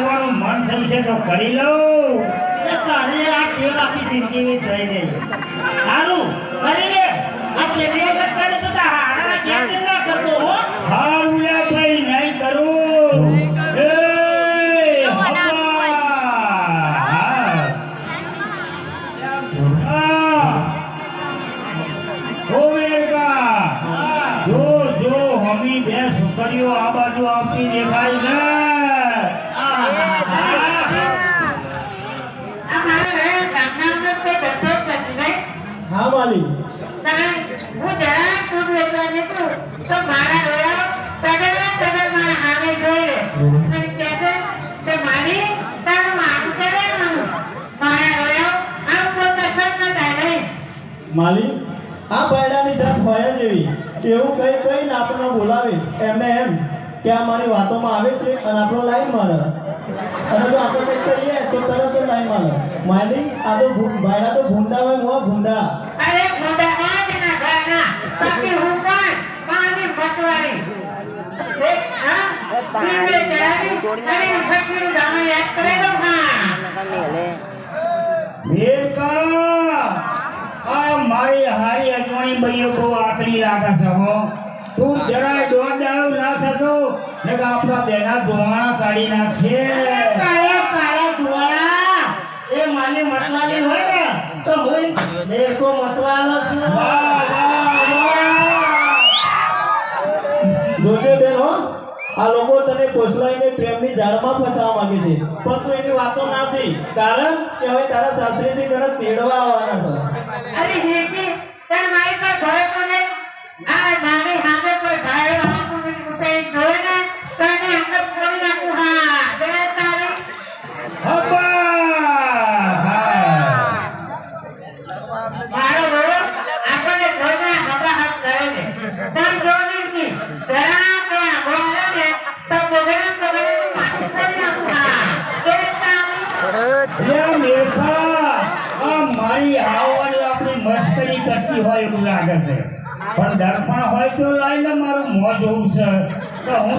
તો કરી લઉં. એ તારી આ ટેવ આખી જિંદગીની જઈ નહીં સારું કરી લે. આ છેલ્લી વખત કરે તો તારા હારાના ના કરતો હો? હારું લે ભાઈ નહીં કરું. એ વેરકા. જો. જો હમી બે છોકરીઓ આ બાજુ આવતી દેખાય છે હા વાલી માલી, આ બૈડાની જાત હોય જ એવી એવું કઈ કઈ નાતનો બોલાવે. એમને એમ. કે આ મારી વાતોમાં આવે છે અને આપણો લાઈન મારે અને જો આપણે કંઈક કહીએ તો તરત જ લાઈન મારે માલી આ તો ભાઈના તો ભૂંડા હોય મોં ભૂંડા. અરે મોટા પાંચ ના ભાઈના બાકી હું કોણ? પાણી. આ મારી હારી અજવાણી ભાઈઓ બહુ આકરી લાગે છે હો. તું જરાય દોડ દાવ ના થતો ને આપણા દેના ધોવાણા કાઢી નાખે. કાળા કાળા ધોવાણા. એ માલી મતવાલી હોય ને તો હું દેખો મતવાલો છું. વાહ વાહ જોજે બેન હો. આ લોકો તને પોસલાઈને પ્રેમની જાળમાં ફસાવવા માંગે છે. પણ તું એની વાતો ના થઈ કારણ કે હવે તારા સાસરીથી તને તેડવા આવવાના છે. અરે હેકી તન મારી પર ભરે કોને આ મારી સામે કોઈ ભાઈ આવું મને ઉઠાઈ જોવે ને તો એને અંદર ફોડી નાખું હા જરા તારી હબ્બા હા મારો વડો આપણને ઘરના હવા હાથ કરે છે તન જોવી કી જરા ત્યાં બોલે ને તો બગડે બગડે માથું ફોડી નાખું હા જરા મારી આવવાની આપણી મસ્કરી કરતી હોય એવું લાગે છે. પણ દર્પણ હોય તો લાઈને મારું મોં જોવું છે. તો હું